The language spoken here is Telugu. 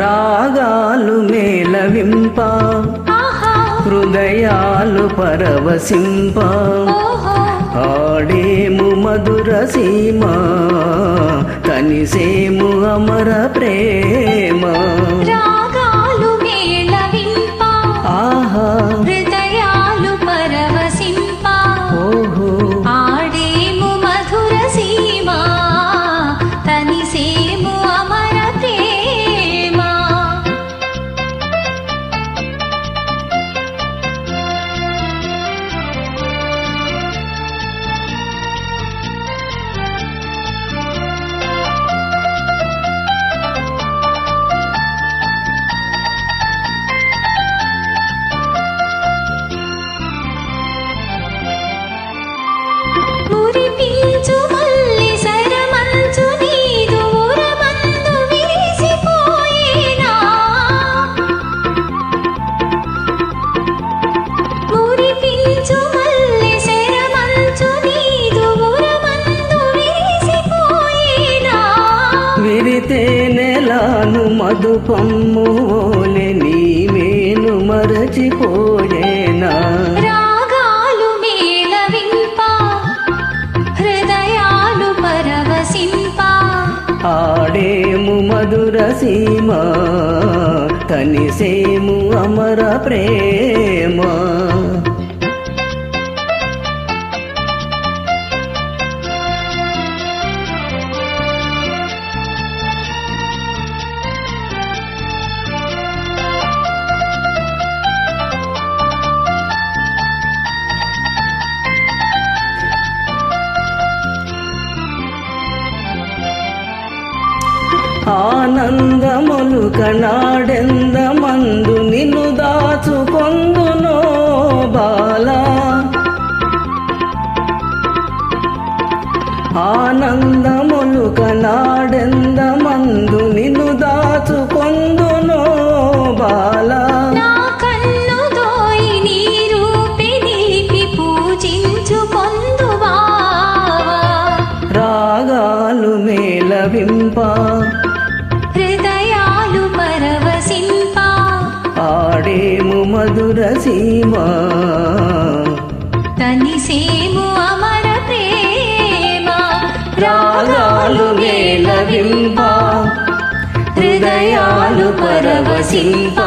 రాగాలు మేళవింప. హృదయాలు పరవశింప. ఆడేము మధుర సీమ కనిసేము అమర ప్రేమ. విరితే నెలాను మధుపమ్ము ఓలె నీవేను మరచిపోయేనా? రాగాలు మేళవింప హృదయాలు పరవశింప. ఆడేము మధుర సీమ కనిసేము అమర ప్రేమ. ఆనందములు కనాడెందమందు నిన్ను దాచుకొందునో బాల. ఆనందములు కనాడెందమందు నిన్ను దాచుకొందు సీమ తనిసేము అమర ప్రేమ రాగాలు మేళవింప హృదయాలు పరవశింప.